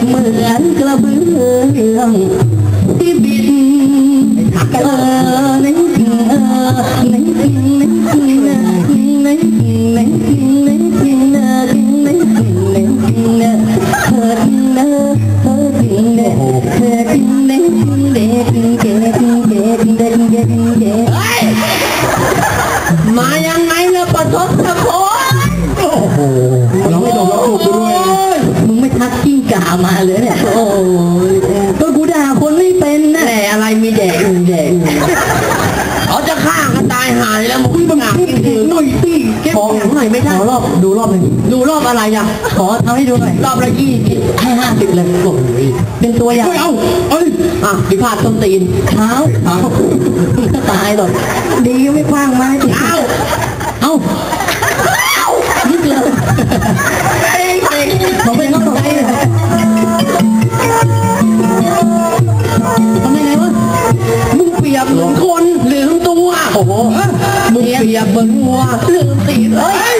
บเหมือนกระเบื้องที่บินเออในเออในในในในในในในในในในเธอเนอเธอเนอเธอเนอเด็กเด็กเด็กเด็กเด็กเด็กเด็กมายังไงล่ะปะทศพลโมาเลยเนี่ยโอ้ยก็กูด่าคนไม่เป็นนะแต่อะไรมีแดกอื่นแดกเขาจะฆ่ากันตายหายแล้วมึงมึงอะกินถึงหน่อยสิเก็บแข็งหน่อยไม่ได้ขอรอบดูรอบหนึ่งดูรอบอะไรอะขอทำให้ดูหน่อยรอบละยี่สิบให้ห้าสิบเลยโอ้ยเป็นตัวอย่างไม่เอาเอ้ยอะพิพาทต้นตีนเท้าเอามึงก็ตายหรอกดีก็ไม่คว้างไม้เอ้ งเปรียบเหมือนคนลืมตัวโอ้โหมึงเปรียบเหมือนวัวลืมตีนเอ้ย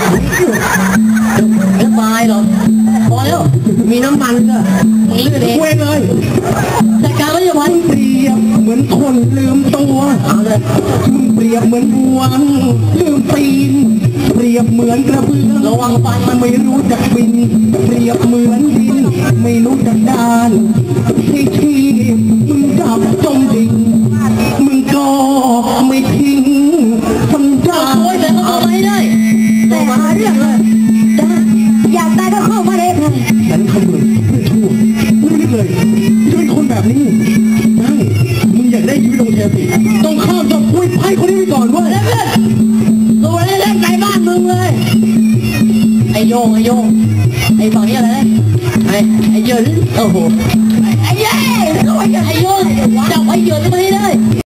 ไม่ตายหรอกพอแล้วมีน้ำมันก็มึงเลือกเองเว้ยเลยจัดการแล้วอย่าพันเปรียบเหมือนคนลืมตัวเอาเลยมึงเปรียบเหมือนวัวลืมตีน เปรียบเหมือนกระเบื้องระวังฟันมันไม่รู้จักบิน เปรียบเหมือนดินไม่รู้ เข้ามาเลยค่ะฉันทำเลยเพื่อชั่วไม่ได้เลยจะเป็นคนแบบนี้ได้มึงอยากได้ชีวิตลงเทปีต้องข้ามจับปุ้ยไพ่คนนี้ไปก่อนเว้ยตัวเล่นๆในบ้านมึงเลย ไอโยงไอโยงไอฝั่งนี้อะไรนะไอไอเยินโอ้โหไ